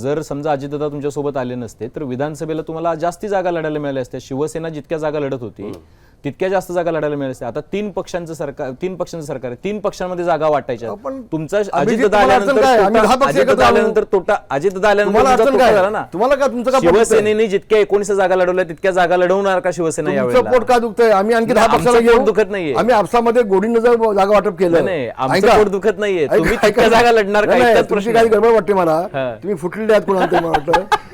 जर समजा अजितदादा तुमच्यासोबत आले नसते तर विधानसभेला तुम्हाला जास्ती जागा लढायला मिळाल्या असत्या शिवसेना जितक्या जागा लढत होती हो तितक्या जास्त जागा लढायला मिळाल्या असत्या आता तीन पक्षांचं सरकार तीन पक्षांचं सरकार आहे तीन पक्षांमध्ये जागा वाटायच्या तुमचा अडचण आल्यानंतर काय? तोटा- आलो. आल्यानंतर काय ना तुम्हाला का तुमचं? शिवसेनेने जितक्या एकोणीस जागा लढवल्या तितक्या जागा लढवणार का शिवसेना यावेळेला पोट का दुखतंय आम्ही आणखी दहा पक्षाला आमचं घेऊ पोट दुखत नाहीये. आम्ही आपसामध्ये गोडीनं जागा वाटप केलं नाही, आमचं. पोट दुखत नाहीये. तुम्ही जागा लढणार का? नाही, नाही, इतकाच तुमची प्रश्न काही आहे. गडबड वाटते मला. तुम्ही फुटलेले आहात कोणाला वाटतं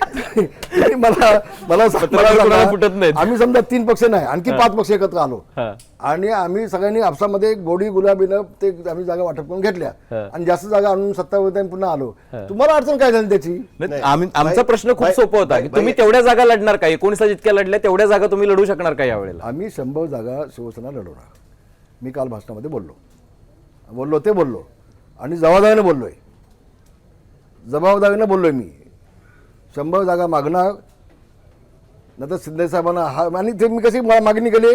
मला मला सा- पत्रकार मला कोणाला सांगा, फुटत नाहीत. आम्ही समजा तीन पक्ष नाही आणखी पाच पक्ष एकत्र आलो. हा. आणि आम्ही सगळ्यांनी आपसामध्ये गोडी गुलाबीनं ते आम्ही जागा वाटप करून घेतल्या. आणि जास्त जागा आणून सत्तावधी पुन्हा आलो. तुम्हाला अडचण काय झाली त्याची? नाही, आम्ही आमचा प्रश्न खूप सोपा होता. की तुम्ही तेवढ्या जागा लढणार का? एकोणीसला जितक्या लढल्या तेवढ्या जागा तुम्ही लढू शकणार का यावेळेला? आम्ही शंभर जागा शिवसेना लढवणार. मी काल भाषणामध्ये बोललो. बोललो ते बोललो. आणि जबाबदारीने बोललोय. जबाबदारीनं बोललोय मी. शंभर जागा मागणार. नंतर साहेबांना हा आणि ते मी कशी मा- मागणी केली?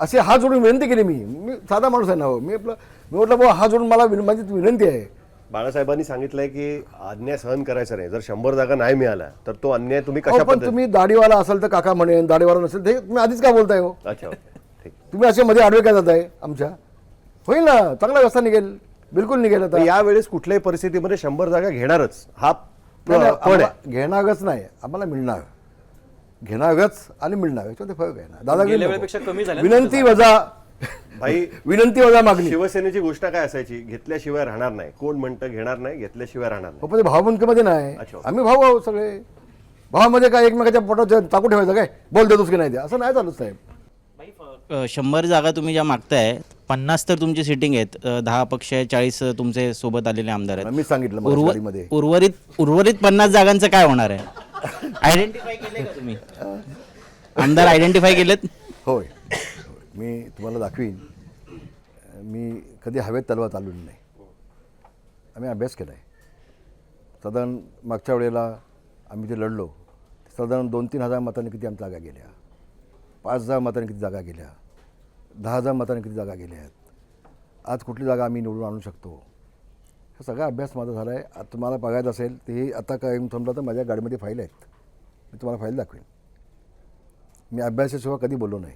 अशी हात जोडून विनंती केली मी. मी साधा माणूस आहे ना हो. मी आपलं मी म्हटलं हात जोडून मला विन- माझी विनंती आहे. बाळासाहेबांनी सांगितलंय की अन्याय सहन करायचा नाही. जर शंभर जागा नाही मिळाला तर तो अन्याय तुम्ही अहो, कशा पण पद्धतीने तुम्ही दाढीवाला असाल तर काका म्हणेन दाढीवाला नसेल ते तुम्ही आधीच का बोलताय हो? अच्छा ओके. ठीक. तुम्ही असे मध्ये आडवे काय जात आहे आमच्या? होईल ना चांगला व्यवस्था निघेल. बिलकुल निघेल आता. यावेळेस कुठल्याही परिस्थितीमध्ये शंभर जागा घेणारच. हा घेणारच नाही. आम्हाला मिळणार. घेणारच आणि मिळणार. याच्यामध्ये फरक आहे ना. दादा विनंती वजा. भाई विनंती वजा मागणी. शिवसेनेची गोष्ट काय असायची? घेतल्याशिवाय राहणार नाही. कोण म्हणतं घेणार नाही घेतल्याशिवाय राहणार नाही. हो, भावबंदकीमध्ये नाही. आम्ही भाऊ आहोत सगळे. भावामध्ये काय एकमेकाच्या पोटात चाकू ठेवायचं काय? बोल देतोस की नाही ते? असं नाही चालत साहेब. शंभर जागा तुम्ही ज्या मागताय पन्नास तर तुमची सिटिंग आहेत. अ, दहा पक्ष आहे चाळीस तुमचे सोबत आलेले आमदार आहेत. मी सांगितलं मला उर्व- गाडीमध्ये उर्वरित उर्वरित पन्नास जागांचं काय होणार आहे? आयडेंटिफाय केले का तुम्ही? आमदार आयडेंटिफाय केलेत? होय. मी तुम्हाला दाखवीन. मी कधी हवेत तलवा चालवली नाही. आम्ही अभ्यास केला आहे साधारण मागच्या वेळेला आम्ही जे लढलो साधारण दोन तीन हजार मतांनी किती आमच्या जागा गेल्या? पाच हजार मतांनी किती जागा गेल्या? दहा हजार मतांनी किती जागा गेल्या आहेत? आज कुठली जागा आम्ही निवडून आणू शकतो? हा सगळा अभ्यास माझा झाला आहे आता तुम्हाला बघायचं असेल ते आता काय समजा तर माझ्या गाडीमध्ये फाईल आहेत. मी तुम्हाला फाईल दाखवेन. मी अभ्यासाशिवाय कधी बोललो नाही.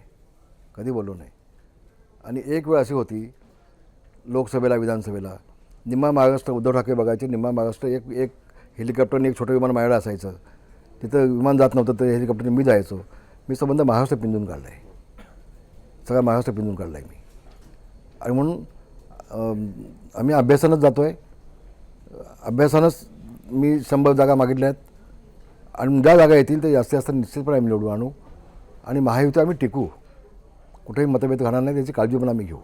कधी बोललो नाही. आणि एक वेळ अशी होती लोकसभेला विधानसभेला निम्मा महाराष्ट्र उद्धव ठाकरे बघायचे निम्मा महाराष्ट्र एक एक हेलिकॉप्टरने एक छोटं विमान माझ्याकडे असायचं. तिथं विमान जात नव्हतं तर हेलिकॉप्टरने मी जायचो. मी संबंध महाराष्ट्र पिंजून काढला आहे सगळा महाराष्ट्र पिंजून काढला आहे मी. आणि म्हणून आम्ही अभ्यासानंच जातो आहे अभ्यासानंच मी शंभर जागा मागितल्या आहेत. आणि ज्या जागा येतील ते जास्तीत जास्त निश्चितपणे आम्ही निवडून आणू. आणि महायुती आम्ही टिकू. कुठेही मतभेद घाणार नाही त्याची काळजी पण आम्ही घेऊ.